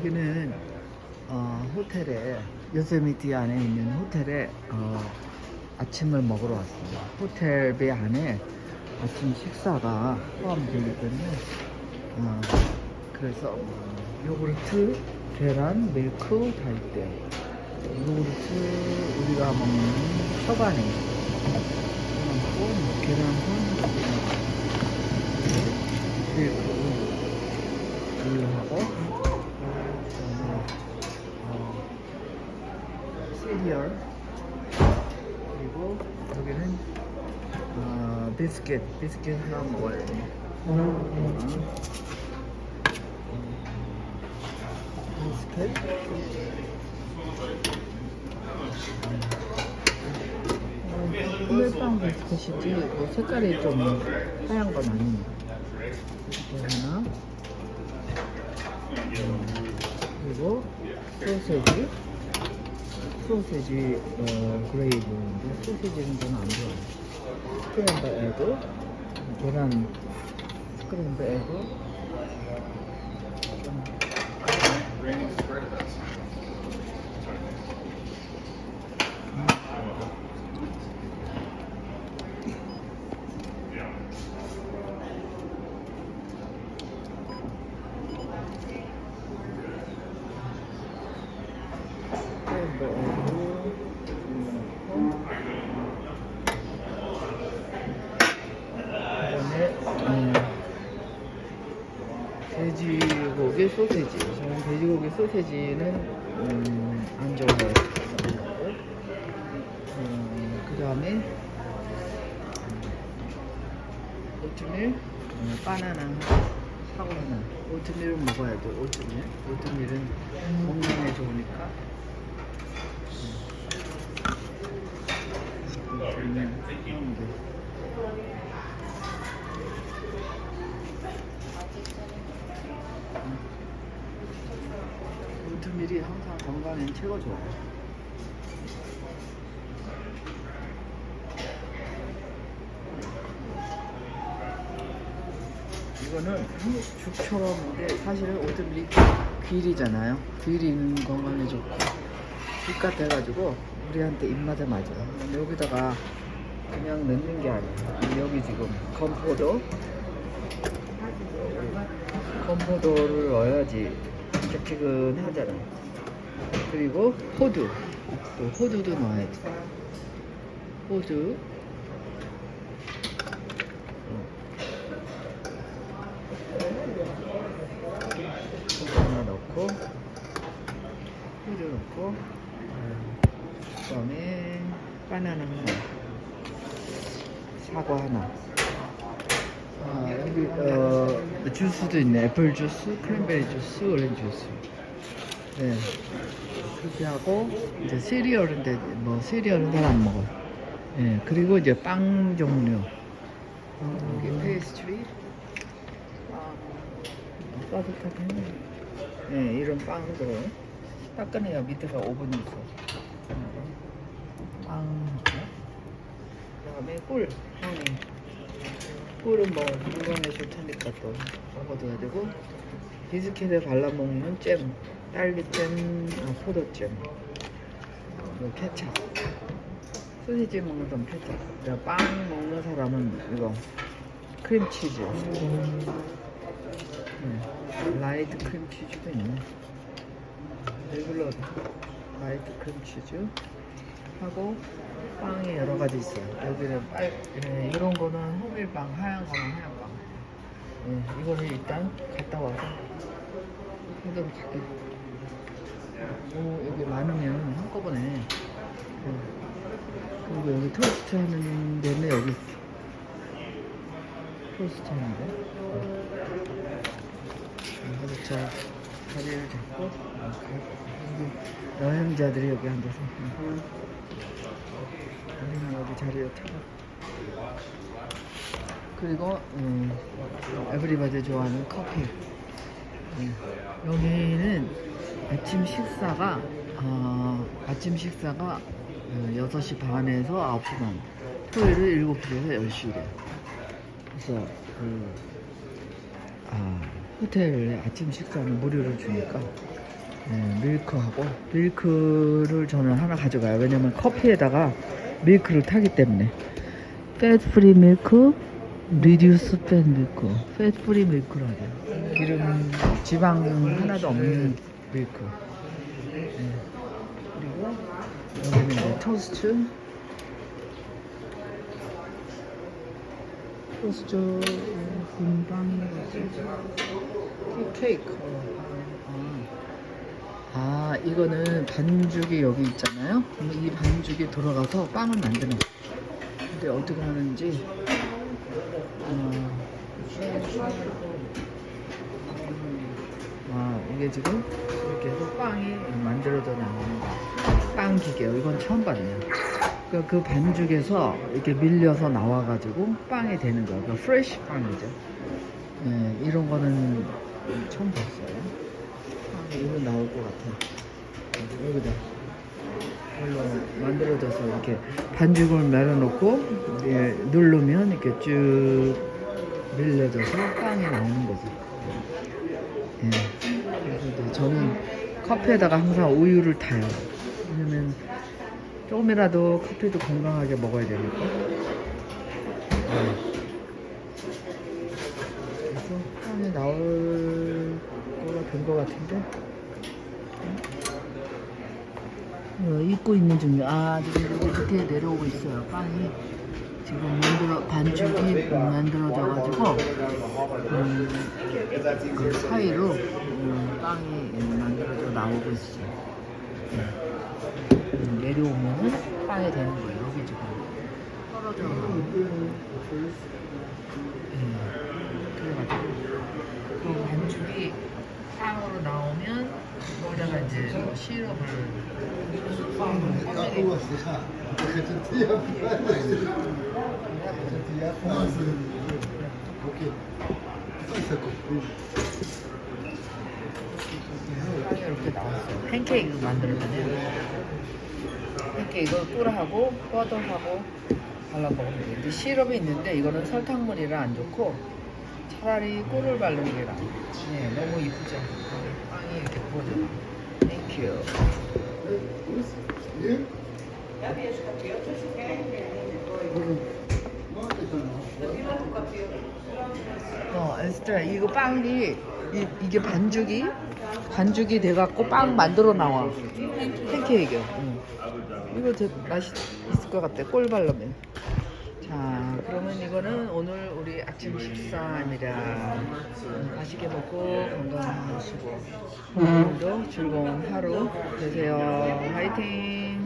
여기는 어, 호텔에 요세미티 안에 있는 호텔에 어, 아침을 먹으러 왔습니다. 호텔 배 안에 아침 식사가 포함되기 때문에 어, 그래서 요구르트, 계란, 밀크 다 있대요. 요구르트 우리가 먹는 초반에 그리고 뭐 계란은 밀크 우유하고 시리얼 그리고 여기는 어, 비스킷 비스킷 하나 먹어야 돼. 어, 비스킷 꿀빵 비스킷이지. 뭐 색깔이 좀 하얀 건 아니네. 이렇게 하나 음, 그리고 소세지 소세지 어, 그레이브인데 소세지는 저는 안 좋아해요. 스크램블 에그 계란 스크램블 에그 스크램블 에그 그다 음, 돼지고기 소세지. 저는 돼지고기 소세지는 음, 안 좋아해요. 음, 그 다음에 오트밀, 음, 바나나, 사과 하나. 오트밀은 먹어야 돼. 오트밀. 오트밀은 건강에 좋으니까. 음, 오트밀 하면 돼. 오트밀이 항상 건강엔 최고 좋아요. 이거는 죽처럼인데 사실은 오트밀이 귀리잖아요. 귀리는 건강에 좋고 죽 같아가지고 우리한테 입맛에 맞아요. 여기다가 그냥 넣는 게 아니에요. 여기 지금 건포도 건포도를 넣어야지 짝지근하잖아. 그리고 호두. 또 호두도 넣어야지. 호두. 호두 하나 넣고, 호두 넣고, 그 다음에 바나나 하나, 사과 하나. 아, 여기 어, 주스도 있네. 애플 주스, 크랜베리 주스, 오렌지 주스. 네. 그렇게 하고 이제 시리얼인데 뭐 시리얼은 잘 안 먹어. 예. 그리고 이제 빵 종류. 여기 페이스트리. 빵. 따뜻하게. 네, 이런 빵들. 따끈해요. 밑에가 오븐이 있어. 빵. 그다음에 꿀. 향이. 꿀은 뭐 건강에 좋다니까 또 먹어둬야 되고 비스킷에 발라먹는 잼 딸기잼, 어, 포도잼. 그리고 케찹. 소시지 먹는 사람 케찹. 그리고 빵 먹는 사람은 이거 크림치즈. 네. 라이트 크림치즈도 있네. 레귤러 라이트 크림치즈 하고 빵이 여러 가지 있어요. 여기는 빨, 예, 이런 거는 호밀빵, 하얀 거는 하얀 빵. 예, 이거는 일단 갔다 와서 이대로 갈게. 오, 여기 많으면 한꺼번에. 예. 그리고 여기 토스트 하는 데는 여기. 토스트 하는데. 그래서 자 자리를 잡고 여행자들이 여기 앉아서. 음. 우리는 여기 자리에 타고 그리고 음, 에브리바디 좋아하는 커피 음, 여기는 아침 식사가 어, 아침 식사가 어, 6시 반에서 9시 반 토요일은 7시에서 10시래 그래서 그 아, 호텔에 아침 식사는 무료로 주니까 네, 밀크하고 밀크를 저는 하나 가져가요. 왜냐면 커피에다가 밀크를 타기 때문에. reduce fat milk. fat free milk로 하죠. 기름, 지방 하나도 없는 밀크. 네. 그리고 여기는 이제 토스트. 토스트 분빵이 케이크. 아, 이거는 반죽이 여기 있잖아요. 그럼 이 반죽이 들어가서 빵을 만드는 거. 근데 어떻게 하는지. 어, 아, 이게 지금 이렇게 해서 빵이 만들어져 나오는 거. 빵 기계요. 이건 처음 봤네요. 그러니까 그 반죽에서 이렇게 밀려서 나와가지고 빵이 되는 거예요. 그러니까 프레쉬 빵이죠. 네, 이런 거는 처음 봤어요. 아, 이거 나올 것 같아. 여기다. 이걸로 만들어져서 이렇게 반죽을 말아놓고 예, 누르면 이렇게 쭉 밀려져서 빵이 나오는 거죠. 예. 저는 커피에다가 항상 우유를 타요. 왜냐면 조금이라도 커피도 건강하게 먹어야 되니까. 네. 그래서 빵이 나올 거가 된 거 같은데. 어, 입고 있는 중이에요. 아, 지금 밑에 내려오고 있어요. 빵이 지금 만들어 반죽이 만들어져가지고 음, 그 사이로 음, 빵이 만들어져 나오고 있어요. 네. 음, 내려오면은 빵이 되는 거예요. 여기 지금 떨어져 나오고. 네. 그래가지고 그 반죽이 빵으로 나오면 거기다가 이제 뭐 시럽을. 빵이 이렇게 나왔어요. 팬케이크 만들면은 팬케이크 꿀하고 버터하고 발라 먹으면 돼요. 근데 시럽이 있는데 이거는 설탕물이라 안 좋고 차라리 꿀을 바르는 게 나아요. 네, 너무 이쁘죠? 빵이 이렇게 구워져요. 땡큐. 어, 에스트라 이거 빵이 이, 이게 반죽이 반죽이 돼갖고 빵 만들어 나와 팬케이크. 응. 이거 되게 맛이 있을 것 같아. 꿀 바르면. 자, 그러면 이거는 오늘 우리 아침 식사입니다. 음, 맛있게 먹고 건강하시고 오늘도 즐거운 하루 되세요. 화이팅!